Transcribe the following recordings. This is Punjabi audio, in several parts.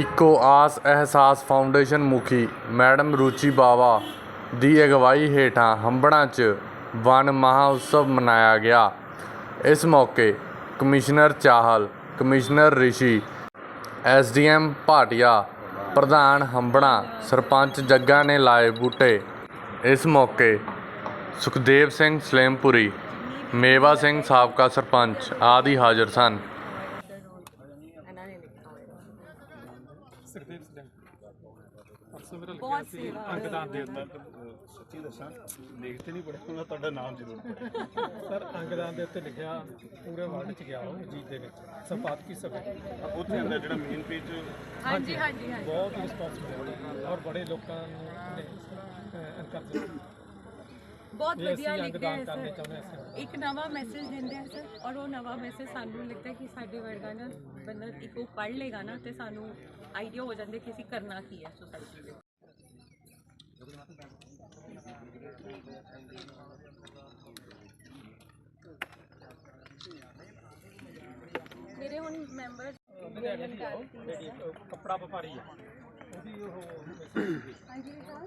ਖਾਸ ਅਹਿਸਾਸ ਫਾਊਂਡੇਸ਼ਨ ਮੁਖੀ ਮੈਡਮ ਰੁਚੀ ਬਾਵਾ ਦੀ ਅਗਵਾਈ ਹੇਠਾਂ ਹੰਬੜਾਂ 'ਚ ਵਣ ਮਹਾਉਤਸਵ ਮਨਾਇਆ ਗਿਆ। ਇਸ ਮੌਕੇ commissioner Chahal, commissioner Rishi SDM Bhatia, ਪ੍ਰਧਾਨ ਹੰਬੜਾਂ, ਸਰਪੰਚ ਜੱਗਾ ਨੇ ਲਾਏ ਬੂਟੇ। ਇਸ ਮੌਕੇ ਸੁਖਦੇਵ ਸਿੰਘ ਸਲੇਮਪੁਰੀ, ਮੇਵਾ ਸਿੰਘ ਸਾਬਕਾ ਸਰਪੰਚ ਆਦਿ ਹਾਜ਼ਰ ਸਨ ਇਹਨਾਂ ਨੇ ਲਿਖਾ ਹੋਇਆ ਸੁਖਦੇਵ ਸਿੰਘ ਪਰਸੋਂ ਮੇਰਾ ਬਹੁਤ ਸੇਵਾ ਅੰਗਦਾਨ ਦੇ ਉੱਤੇ ਸੱਚੀ ਦੱਸਾਂ ਲਿਖ ਤੇ ਨਹੀਂ ਪੜਿਆ ਹੁੰਦਾ ਤੁਹਾਡਾ ਨਾਮ ਜ਼ਰੂਰ ਪੜਿਆ ਸਰ ਅੰਗਦਾਨ ਦੇ ਉੱਤੇ ਲਿਖਿਆ ਪੂਰੇ ਵਰਲਡ ਚ ਗਿਆ ਉਹ ਜੀਤ ਦੇ ਵਿੱਚ ਸੰਪਾਦਕੀ ਸਭਾ। ਉੱਥੇ ਹੁੰਦਾ ਜਿਹੜਾ ਮੇਨ ਪੇਜ ਹਾਂਜੀ ਹਾਂਜੀ ਹਾਂਜੀ। ਬਹੁਤ ਰਿਸਪੌਂਸ ਮਿਲਿਆ ਔਰ ਬੜੇ ਲੋਕਾਂ ਨੂੰ ਐਨਕਰੇਜ ਬਹੁਤ ਵਧੀਆ ਲਿਖਦੇ ਆ ਸਰ। ਇੱਕ ਨਵਾਂ ਮੈਸੇਜ ਦਿੰਦੇ ਆ ਸਰ ਔਰ ਉਹ ਨਵਾਂ ਮੈਸੇਜ ਸਾਨੂੰ ਲੱਗਦਾ ਕਿ ਸਾਡੇ ਵਰਗਾ ਨਾ ਬੰਦਾ ਇੱਕ ਉਹ ਪੜ੍ਹ ਲੇਗਾ ਨਾ ਤੇ ਸਾਨੂੰ ਆਈਡੀਆ ਹੋ ਜਾਂਦੇ ਕਿ ਅਸੀਂ ਕਰਨਾ ਕੀ ਹੈ ਸੋਸਾਇਟੀ ਦੇ ਮੇਰੇ ਹੁਣ ਮੈਂਬਰ ਜਿਹੜੀ ਅਹ, ਕੱਪੜਾ ਵਪਾਰੀ ਹੈ। ਉਹਦੀ ਉਹ ਹਾਂਜੀ ਸਰ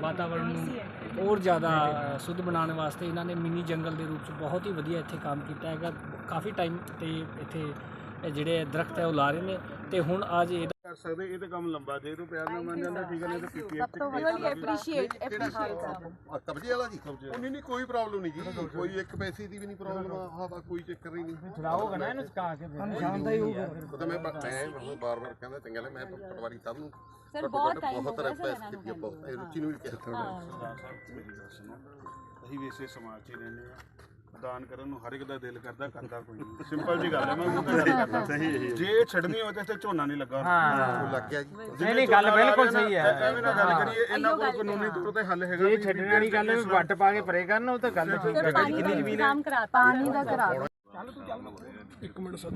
ਵਾਤਾਵਰਣ ਨੂੰ ਹੋਰ ਜ਼ਿਆਦਾ ਸ਼ੁੱਧ ਬਣਾਉਣ ਵਾਸਤੇ ਇਹਨਾਂ ਨੇ ਮਿੰਨੀ ਜੰਗਲ ਦੇ ਰੂਪ 'ਚ ਬਹੁਤ ਹੀ ਵਧੀਆ ਇੱਥੇ ਕੰਮ ਕੀਤਾ ਹੈਗਾ। ਕਾਫੀ ਟਾਈਮ ਤੇ ਇੱਥੇ ਜਿਹੜੇ ਦਰਖਤ ਹੈ ਉਹ ਲਾ ਰਹੇ ਨੇ ਤੇ ਹੁਣ ਅੱਜ ਇਹ ਕਰ ਸਕਦੇ ਇਹ ਤੇ ਕੰਮ ਲੰਬਾ ਜੇ ਤੋਂ ਪਿਆਰ ਨਾਲ ਮੰਨ ਜਾਂਦਾ ਠੀਕ ਹੈ ਨਹੀਂ ਤਾਂ ਪੀਪੀਐਫ ਸਭ ਤੋਂ ਵਧੀਆ ਐਪਰੀਸ਼ੀਏਟ ਐਪਰੀਸ਼ੀਏਟ ਆ ਕਬਜ਼ੇ ਵਾਲਾ ਜੀ ਉਹ ਨਹੀਂ ਨਹੀਂ ਕੋਈ ਪ੍ਰੋਬਲਮ ਨਹੀਂ ਜੀ। ਕੋਈ ਇੱਕ ਪੈਸੇ ਦੀ ਵੀ ਨਹੀਂ ਪ੍ਰੋਬਲਮ ਆ ਆ ਕੋਈ ਚੱਕਰ ਹੀ ਨਹੀਂ। ਛੁਡਾਓਗਾ ਨਾ ਇਹਨੂੰ ਸੁਕਾ ਕੇ ਜਾਣਦਾ ਹੀ ਹੋਊਗਾ। ਤਾਂ ਮੈਂ ਮੈਂ ਬਾਰ ਬਾਰ ਕਹਿੰਦਾ ਚੰਗਾ ਲੈ ਮੈਂ ਪਟਵਾਰੀ ਸਾਹਿਬ ਨੂੰ ਸਰ ਬਹੁਤ ਟਾਈਮ ਹੋ ਬਹੁਤ ਗਿਆ ਸਰ ਹੈ, ਬਹੁਤ ਇਹ ਰੁਚੀ ਨੂੰ ਵੀ ਕਿਹਾ। ਸਰਦਾਰ ਅਸੀਂ ਵੀ ਇਸੇ ਸਮਾਜ 'ਚ ਹੀ ਰਹਿੰਦੇ ਆ। ਦਾਨ ਕਰਨ ਨੂੰ ਹਰ ਇੱਕ ਦਾ ਦਿਲ ਕਰਦਾ ਕਰਦਾ ਕੋਈ ਨਹੀਂ। ਸਿੰਪਲ ਜੀ ਗੱਲ ਹੈ ਮੈਂ ਉਹ ਤਾਂ ਗੱਲ ਕਰਦਾ ਸਹੀ ਜੇ ਛੱਡਣੀ ਹੋਵੇ ਤਾਂ ਇੱਥੇ ਝੋਨਾ ਨਹੀਂ ਲੱਗਾ। ਉਹ ਲੱਗ ਗਿਆ ਜੀ। ਨਹੀਂ ਨਹੀਂ ਗੱਲ ਬਿਲਕੁਲ ਸਹੀ ਹੈ। ਐਵੇਂ ਨਾ ਗੱਲ ਕਰੀਏ ਇਹਨਾਂ ਕੋਲ ਕਾਨੂੰਨੀ ਤੌਰ ਤੇ ਹੱਲ ਹੈਗਾ ਇਹ ਛੱਡਣ ਵਾਲੀ ਗੱਲ ਹੈ ਵੱਟ ਪਾ ਕੇ ਪਰੇ ਕਰਨ ਉਹ ਤਾਂ ਗੱਲ ਸਰ ਪਾਣੀ ਦਾ ਕੰਮ ਕਰਾ ਪਾਣੀ ਦਾ ਕਰਾ ਇੱਕ ਮਿੰਟ ਸਰ